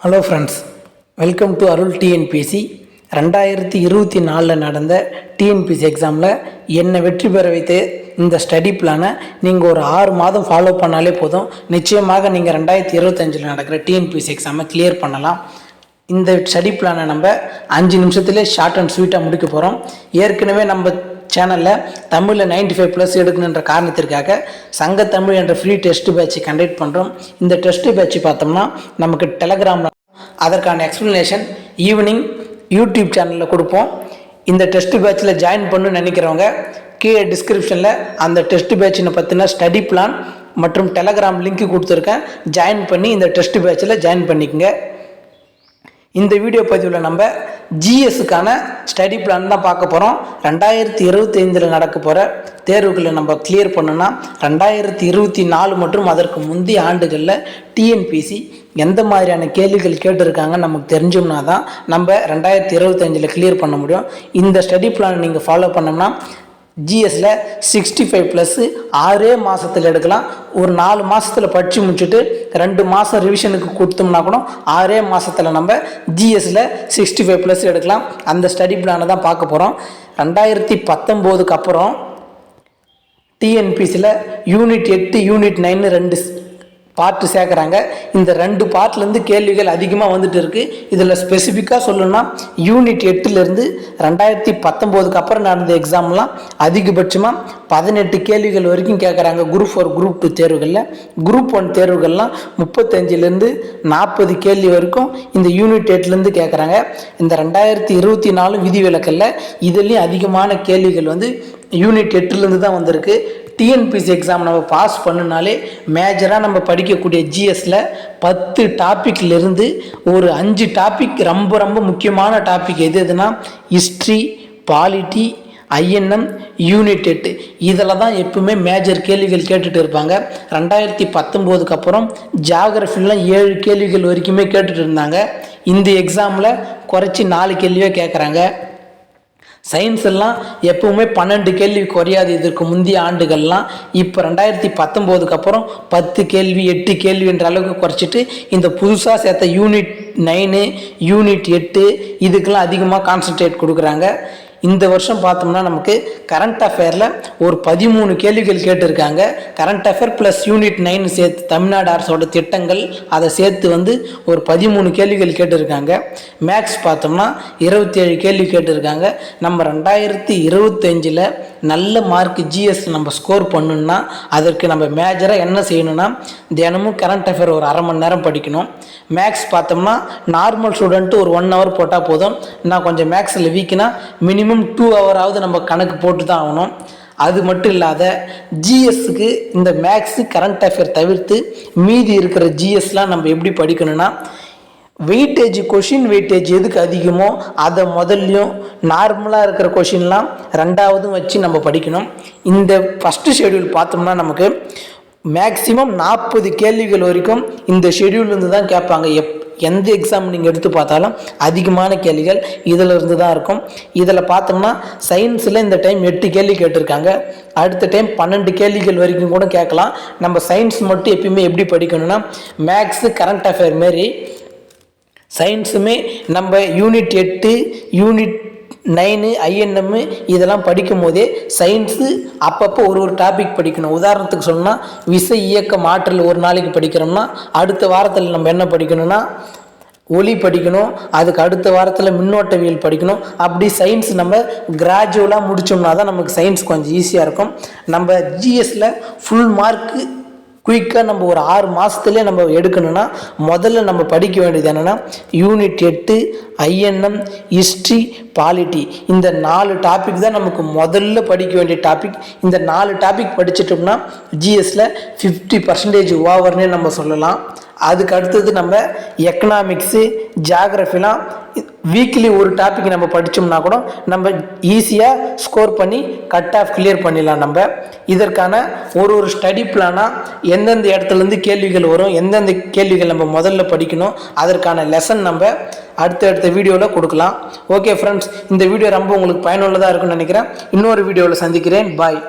Hello friends welcome to Arul TNPSC ரெண்டாயிரத்தி இருபத்தி நாலில் நடந்த டிஎன்பிஎஸ்சி எக்ஸாமில் என்னை வெற்றி பெற வைத்து இந்த ஸ்டடி பிளானை நீங்கள் ஒரு ஆறு மாதம் ஃபாலோ பண்ணாலே போதும். நிச்சயமாக நீங்கள் ரெண்டாயிரத்தி இருபத்தஞ்சில் நடக்கிற டிஎன்பிஎஸ்சி எக்ஸாமை கிளியர் பண்ணலாம். இந்த ஸ்டடி பிளானை நம்ம அஞ்சு நிமிஷத்துலேயே ஷார்ட் அண்ட் ஸ்வீட்டாக முடிக்க போகிறோம் ஏற்கனவே நம்ம சேனலில் தமிழில் 95 ஃபைவ் ப்ளஸ் எடுக்கணுன்ற காரணத்திற்காக சங்க தமிழ் என்ற ஃப்ரீ டெஸ்ட் பேட்சை கண்டக்ட் பண்ணுறோம் இந்த டெஸ்ட் பேட்சை பார்த்தோம்னா நமக்கு டெலகிராமில் அதற்கான எக்ஸ்ப்ளனேஷன் ஈவினிங் யூடியூப் சேனலில் கொடுப்போம். இந்த டெஸ்ட் பேட்சில் ஜாயின் பண்ணணும்னு நினைக்கிறவங்க கீழே டிஸ்கிரிப்ஷனில் அந்த டெஸ்ட் பேட்சினை பற்றின ஸ்டடி பிளான் மற்றும் டெலகிராம் லிங்க் கொடுத்துருக்கேன். ஜாயின் பண்ணி இந்த டெஸ்ட் பேட்சில் ஜாயின் பண்ணிக்கங்க. இந்த வீடியோ பதிவில் நம்ம ஜிஎஸ்க்கான ஸ்டடி பிளான் தான் பார்க்க போகிறோம் ரெண்டாயிரத்தி இருபத்தைந்தில் நடக்க போகிற தேர்வுகளை நம்ம கிளியர் பண்ணோன்னா ரெண்டாயிரத்தி இருபத்தி நாலு மற்றும் அதற்கு முந்தைய ஆண்டுகளில் டிஎன்பிசி எந்த மாதிரியான கேள்விகள் கேட்டிருக்காங்க நமக்கு தெரிஞ்சோம்னா தான் நம்ம ரெண்டாயிரத்தி இருபத்தஞ்சில் கிளியர் பண்ண முடியும். இந்த ஸ்டடி பிளான் நீங்கள் ஃபாலோ பண்ணோம்னா ஜிஎஸ்சில் சிக்ஸ்டி ஃபைவ் ப்ளஸ்ஸு ஆறே மாதத்தில் எடுக்கலாம். ஒரு நாலு மாதத்தில் படித்து முடிச்சுட்டு ரெண்டு மாதம் ரிவிஷனுக்கு கொடுத்தோம்னா கூட ஆறே மாதத்தில் நம்ம ஜிஎஸ்சில் சிக்ஸ்டி ஃபைவ் ப்ளஸ் எடுக்கலாம். அந்த ஸ்டடி பிளானை தான் பார்க்க போகிறோம் ரெண்டாயிரத்தி பத்தொம்போதுக்கு அப்புறம் டிஎன்பிசியில் யூனிட் எட்டு யூனிட் நைன்னு ரெண்டு பார்ட்டு சேர்க்குறாங்க. இந்த ரெண்டு பார்ட்லேருந்து கேள்விகள் அதிகமாக வந்துட்டு இருக்குது இதில் ஸ்பெசிஃபிக்காக சொல்லணும்னா யூனிட் எட்டுலேருந்து ரெண்டாயிரத்தி பத்தொம்போதுக்கு அப்புறம் நடந்த எக்ஸாம்லாம் அதிகபட்சமாக பதினெட்டு கேள்விகள் வரைக்கும் கேட்குறாங்க குரூப் ஃபோர் குரூப் டூ தேர்வுகளில். குரூப் ஒன் தேர்வுகள்லாம் முப்பத்தஞ்சிலேருந்து நாற்பது கேள்வி வரைக்கும் இந்த யூனிட் எட்டுலேருந்து கேட்குறாங்க இந்த ரெண்டாயிரத்தி இருபத்தி நாலு விதிவிலக்கில் இதுலேயும் அதிகமான கேள்விகள் வந்து யூனிட் எட்டுலேருந்து தான் வந்திருக்கு. டிஎன்பிசி எக்ஸாம் நம்ம பாஸ் பண்ணுனாலே மேஜராக நம்ம படிக்கக்கூடிய ஜிஎஸ்ஸில் பத்து டாப்பிக்லேருந்து ஒரு அஞ்சு டாபிக் ரொம்ப ரொம்ப முக்கியமான டாபிக் எது எதுனா ஹிஸ்ட்ரி பாலிட்டி ஐஎன்எம் யூனிட் எட்டு இதில் தான் எப்பவுமே மேஜர் கேள்விகள் கேட்டுட்டு இருப்பாங்க. ரெண்டாயிரத்தி பத்தொம்போதுக்கு அப்புறம் ஜாகிரஃபிலாம் ஏழு கேள்விகள் வரைக்குமே கேட்டுட்டு இருந்தாங்க. இந்த எக்ஸாமில் குறைச்சி நாலு கேள்வியே கேட்குறாங்க சயின்ஸ் எல்லாம் எப்பவுமே பன்னெண்டு கேள்வி குறையாது. இதற்கு முந்தைய ஆண்டுகள்லாம் இப்போ ரெண்டாயிரத்தி பத்தொம்போதுக்கு அப்புறம் பத்து கேள்வி எட்டு கேள்வின்ற அளவுக்கு குறைச்சிட்டு இந்த புதுசாக சேர்த்த யூனிட் நைனு யூனிட் எட்டு இதுக்கெல்லாம் அதிகமாக கான்சன்ட்ரேட் கொடுக்குறாங்க. இந்த வருஷம் பார்த்தோம்னா நமக்கு கரண்ட் அஃபேரில் ஒரு பதிமூணு கேள்விகள் கேட்டிருக்காங்க. Current affair plus unit nine சேர்த்து தமிழ்நாடு அரசோட திட்டங்கள் அதை சேர்த்து வந்து ஒரு பதிமூணு கேள்விகள் கேட்டிருக்காங்க. மேக்ஸ் பார்த்தோம்னா இருபத்தி ஏழு கேள்வி கேட்டிருக்காங்க. நம்ம ரெண்டாயிரத்தி இருபத்தஞ்சில் நல்ல மார்க் ஜிஎஸ் நம்ம ஸ்கோர் பண்ணணும்னா அதற்கு நம்ம மேஜராக என்ன செய்யணும்னா தினமும் கரண்ட் அஃபேர் ஒரு அரை மணி நேரம் படிக்கணும். மேக்ஸ் பார்த்தோம்னா நார்மல் ஸ்டூடெண்ட்டு ஒரு ஒன் ஹவர் போட்டால் போதும். நான் கொஞ்சம் மேக்ஸில் வீக்குனா மினிமம் டூ ஹவராவது நம்ம கணக்கு போட்டு தான் ஆகணும். அது மட்டும் இல்லாத ஜிஎஸ்க்கு இந்த மேக்ஸு கரண்ட் அஃபேர் தவிர்த்து மீதி இருக்கிற ஜிஎஸ்லாம் நம்ம எப்படி படிக்கணும்னா வெயிட்டேஜ் கொஷின் வெயிட்டேஜ் எதுக்கு அதிகமோ அதை முதல்லையும் நார்மலாக இருக்கிற கொஷின்லாம் ரெண்டாவதும் வச்சு நம்ம படிக்கணும். இந்த ஃபஸ்ட்டு ஷெடியூல் பார்த்தோம்னா நமக்கு மேக்ஸிமம் நாற்பது கேள்விகள் வரைக்கும் இந்த ஷெடியூல்லேருந்து தான் கேட்பாங்க. எப் எந்த எக்ஸாம் நீங்கள் எடுத்து பார்த்தாலும் அதிகமான கேள்விகள் இதில் இருந்து தான் இருக்கும். இதில் பார்த்தோம்னா சயின்ஸில் இந்த டைம் எட்டு கேள்வி கேட்டிருக்காங்க. அடுத்த டைம் பன்னெண்டு கேள்விகள் வரைக்கும் கூட கேட்கலாம். நம்ம சயின்ஸ் மட்டும் எப்பயுமே எப்படி படிக்கணும்னா மேக்ஸு கரண்ட் அஃபேர் மாரி சயின்ஸுமே நம்ம யூனிட் எட்டு யூனிட் நைனு ஐஎன்எம்மு இதெல்லாம் படிக்கும் போதே சயின்ஸு அப்பப்போ ஒரு ஒரு டாபிக் படிக்கணும். உதாரணத்துக்கு சொன்னால் விசை இயக்கம் ஆற்றல் ஒரு நாளைக்கு படிக்கிறோம்னா அடுத்த வாரத்தில் நம்ம என்ன படிக்கணும்னா ஒளி படிக்கணும் அதுக்கு அடுத்த வாரத்தில் மின்னோட்டவியல் படிக்கணும். அப்படி சயின்ஸ் நம்ம கிராஜுவலாக முடித்தோம்னா தான் நமக்கு சயின்ஸ் கொஞ்சம் ஈஸியாக இருக்கும். நம்ம ஜிஎஸில் ஃபுல் மார்க்கு குயிக்காக நம்ம ஒரு ஆறு மாதத்துலேயே நம்ம எடுக்கணும்னா முதல்ல நம்ம படிக்க வேண்டியது என்னென்னா யூனிட் எட்டு ஐஎன்எம் ஹிஸ்ட்ரி பாலிட்டி இந்த நாலு டாபிக் தான் நமக்கு முதல்ல படிக்க வேண்டிய டாபிக் இந்த நாலு டாபிக் படிச்சிட்டோம்னா ஜிஎஸில் ஃபிஃப்டி பர்சன்டேஜ் ஓவர்னே நம்ம சொல்லலாம். அதுக்கு அடுத்தது நம்ம எக்கனாமிக்ஸு ஜாகிரஃபிலாம் வீக்லி ஒரு டாபிக் நம்ம படித்தோம்னா கூட நம்ம ஈஸியாக ஸ்கோர் பண்ணி கட் ஆஃப் கிளியர் பண்ணிடலாம் நம்ம. இதற்கான ஒரு ஒரு ஸ்டடி பிளானாக எந்தெந்த இடத்துலேருந்து கேள்விகள் வரும் எந்தெந்த கேள்விகள் நம்ம முதல்ல படிக்கணும் அதற்கான லெசன் நம்ம அடுத்த அடுத்த வீடியோவில் கொடுக்கலாம். ஓகே ஃப்ரெண்ட்ஸ் இந்த வீடியோ ரொம்ப உங்களுக்கு பயனுள்ளதாக இருக்கும்னு நினைக்கிறேன். இன்னொரு வீடியோவில் சந்திக்கிறேன். பாய்